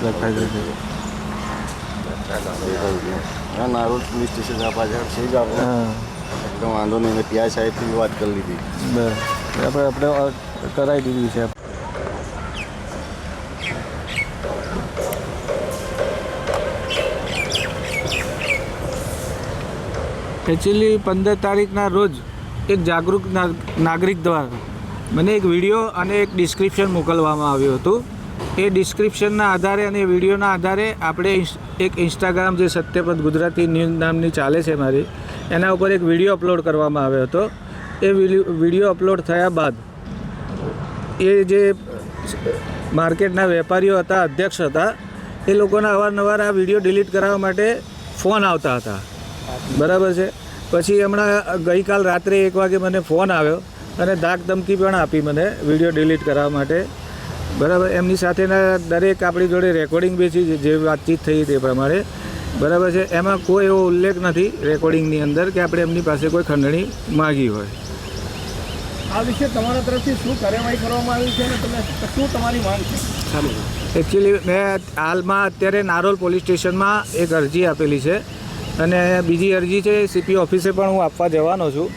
દેખાય છે હા નારોલ પોલીસ સ્ટેશન આ પાછળ છે જ આપણે એકદમ વાંધો નહીં મેં ત્યાં સાહેબથી વાત કરી લીધી બરાબર આપણે આપણે કરાવી દીધી છે એકચ્યુઅલી પંદર તારીખના રોજ એક જાગૃત ના- નાગરિક દ્વારા મને એક વીડિયો અને એક ડિસ્ક્રિપ્શન મોકલવામાં આવ્યું હતું. એ ડિસ્ક્રિપ્શનના આધારે અને વિડીયોના આધારે આપણે એક ઇન્સ્ટાગ્રામ જે સત્યપદ ગુજરાતી ન્યૂઝ નામની ચાલે છે મારી, એના ઉપર એક વીડિયો અપલોડ કરવામાં આવ્યો હતો. એ વીડિયો અપલોડ થયા બાદ એ જે માર્કેટના વેપારીઓ હતા, અધ્યક્ષ હતા, એ લોકોના અવારનવાર આ વીડિયો ડિલીટ કરાવવા માટે ફોન આવતા હતા. બરાબર છે? પછી હમણાં ગઈકાલ રાત્રે એક વાગે મને ફોન આવ્યો અને ધાક ધમકી પણ આપી મને વીડિયો ડિલીટ કરાવવા માટે. બરાબર એમની સાથેના દરેક આપણી જોડે રેકોર્ડિંગ બેસી છે, જે વાતચીત થઈ તે પ્રમાણે. બરાબર છે એમાં કોઈ એવો ઉલ્લેખ નથી રેકોર્ડિંગની અંદર કે આપણે એમની પાસે કોઈ ખંડણી માગી હોય. આ વિશે તમારા તરફથી શું કાર્યવાહી કરવામાં આવી છે અને તમે શું તમારી માંગ છે? એકચ્યુઅલી મેં હાલમાં અત્યારે નારોલ પોલીસ સ્ટેશનમાં એક અરજી આપેલી છે અને બીજી અરજી છે સીપી ઓફિસે પણ હું આપવા જવાનો છું.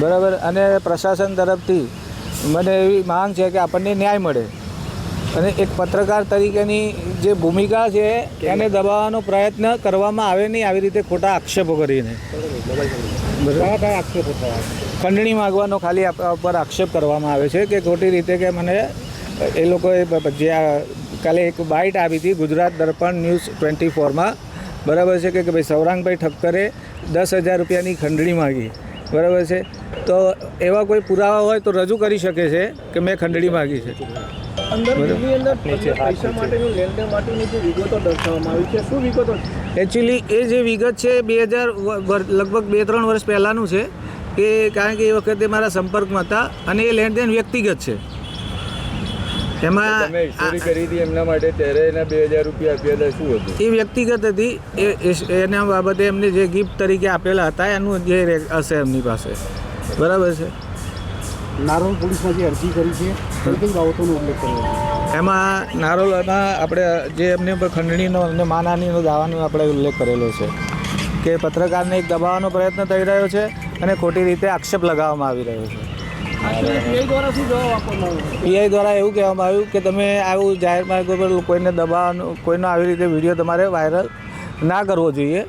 બરાબર અને પ્રશાસન તરફથી મને એવી માંગ છે કે આપણને ન્યાય મળે. અને એક પત્રકાર તરીકેની જે ભૂમિકા છે એને દબાવવાનો પ્રયત્ન કરવામાં આવે નહીં આવી રીતે ખોટા આક્ષેપો કરીને. ખંડણી માગવાનો ખાલી પર ઉપર આક્ષેપ કરવામાં આવે છે કે ખોટી રીતે કે મને એ લોકોએ જે કાલે એક બાઇટ આપી હતી ગુજરાત દર્પણ ન્યૂઝ ટ્વેન્ટી ફોરમાં. બરાબર છે કે કે ભાઈ સૌરાંગભાઈ ઠક્કરે દસ હજાર રૂપિયાની ખંડણી માગી. બરાબર છે? તો એવા કોઈ પુરાવા હોય તો રજૂ કરી શકે છે કે મેં ખંડણી માગી છે. અંદર બીજી અંદર તમને પૈસા માટેનું લેણદેણ માટેની વિગતો દર્શાવવામાં આવી છે. શું વિગતો છે? એકચ્યુઅલી એ જે વિગત છે બે હજાર લગભગ બે ત્રણ વર્ષ પહેલાંનું છે કે કારણ કે એ વખતે મારા સંપર્કમાં હતા અને એ લેણદેણ વ્યક્તિગત છે. એમાં કરી હતી એમના માટે ત્યારે એના બે હજાર રૂપિયા આપ્યા હતા શું હતું? એ વ્યક્તિગત હતી. એ એના બાબતે એમને જે ગિફ્ટ તરીકે આપેલા હતા એનું જે હશે એમની પાસે. બરાબર છે? નારોલ પોલીસમાં જે અરજી કરી છે કઈ કઈ બાબતોનો ઉલ્લેખ કર્યો છે? એમાં નારોલમાં આપણે જે એમની ઉપર ખંડણીનો અને માનાનીનો દાવાનો આપણે ઉલ્લેખ કરેલો છે કે પત્રકારને એક દબાવવાનો પ્રયત્ન થઈ રહ્યો છે અને ખોટી રીતે આક્ષેપ લગાવવામાં આવી રહ્યો છે. પીઆઈ દ્વારા એવું કહેવામાં આવ્યું કે તમે આવું જાહેર માર્ગો પર કોઈને દબાવવાનું કોઈનો આવી રીતે વીડિયો તમારે વાયરલ ના કરવો જોઈએ.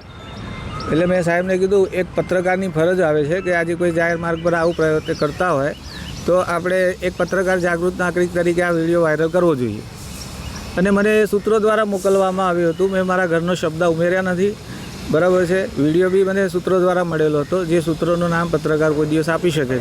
એટલે મેં સાહેબને કીધું, એક પત્રકારની ફરજ આવે છે કે આજે કોઈ જાહેર માર્ગ પર આવું પ્રયત્ન કરતા હોય, તો આપણે એક પત્રકાર જાગૃત નાગરિક તરીકે આ વીડિયો વાયરલ કરવો જોઈએ. અને મને સૂત્રો દ્વારા મોકલવામાં આવ્યું હતું, મેં મારા ઘરનો શબ્દ ઉમેર્યા નથી. બરાબર છે? વીડિયો બી મને સૂત્રો દ્વારા મળેલો હતો, જે સૂત્રોનું નામ પત્રકાર કોઈ દિવસ આપી શકે